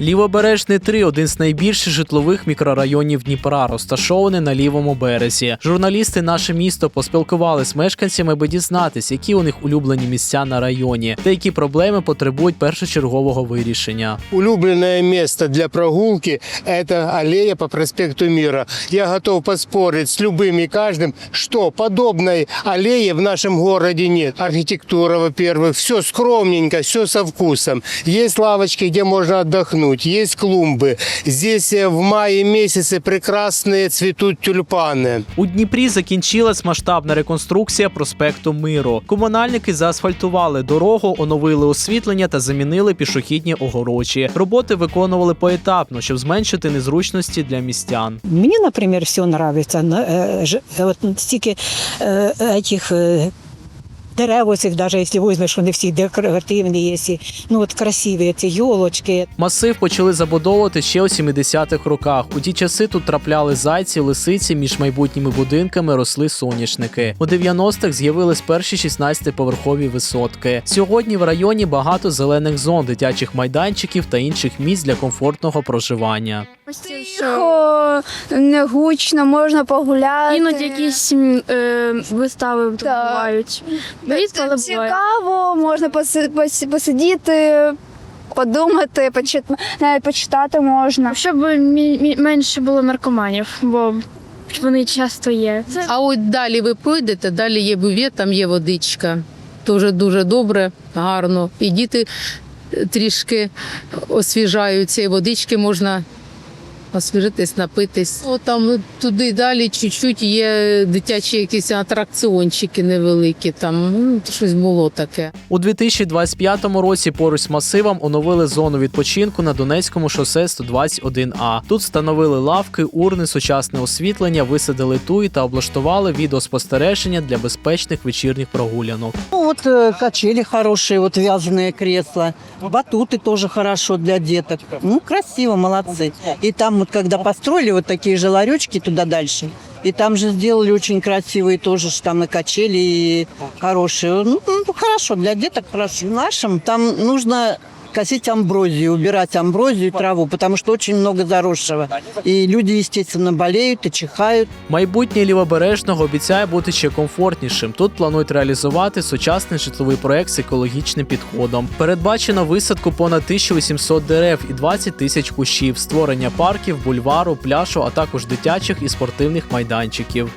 Лівобережний 3 – один з найбільших житлових мікрорайонів Дніпра, розташований на лівому березі. Журналісти наше місто поспілкували з мешканцями, аби дізнатись, які у них улюблені місця на районі, та які проблеми потребують першочергового вирішення. Улюбленное место для прогулки – это аллея по проспекту Мира. Я готов поспорить с любым и каждым, что подобной аллеи в нашем городе нет. Архитектура, во-первых, все скромненько, все со вкусом. Есть лавочки, где можно отдохнуть, есть клумбы. Здесь э, в мае месяце прекрасные цветут тюльпаны. У Дніпрі закінчилась масштабна реконструкція проспекту Миру. Комунальники заасфальтували дорогу, оновили освітлення та замінили пішохідні огорожі. Роботи виконували поетапно, щоб зменшити незручності для містян. Мне, например, все нравится. На- э, ж- э, Вот стільки э, этих э, дерев, оцих, даже если возьмешь, вони всі декоративні, якщо, ну от красиві ці йолочки. Масив почали забудовувати ще у 70-х роках. У ті часи тут трапляли зайці, лисиці. Між майбутніми будинками росли соняшники. У 90-х з'явились перші 16-поверхові висотки. Сьогодні в районі багато зелених зон, дитячих майданчиків та інших місць для комфортного проживання. Тихо, не гучно, можна погуляти. Іноді якісь е, вистави тут Так. бувають. Рідко, але буває. Цікаво, можна поси- поси- посидіти, подумати, почит- навіть почитати можна. Щоб мі- мі- менше було наркоманів, бо вони часто є. Це А от далі ви пройдете, далі є бювет, там є водичка. Дуже дуже добре, гарно. І діти е, трішки освіжаються, і водички можна освіжитись, напитись. О, там туди далі чуть-чуть є дитячі якісь атракціончики невеликі, там ну, щось було таке. У 2025 році поруч з масивом оновили зону відпочинку на Донецькому шосе 121А. Тут встановили лавки, урни, сучасне освітлення, висадили туї та облаштували відеоспостереження для безпечних вечірніх прогулянок. Ну, вот э, качели хорошие, вот вязаные кресла. Батуты тоже хорошо для деток. Ну, красиво, молодцы. И там вот, когда построили вот такие же ларечки туда дальше, и там же сделали очень красивые тоже, ж там и качели и хорошие. Ну, ну, хорошо, для деток хорошо. В нашем там нужно косить амброзию, убирать амброзию траву, потому что очень много заросшего. И люди, естественно, болеют и чихают. Майбутнє лівобережного обіцяє бути ще комфортнішим. Тут планують реалізувати сучасний житловий проект з екологічним підходом. Передбачено висадку понад 1800 дерев і 20 тисяч кущів, створення парків, бульвару, пляжу, а також дитячих і спортивних майданчиків.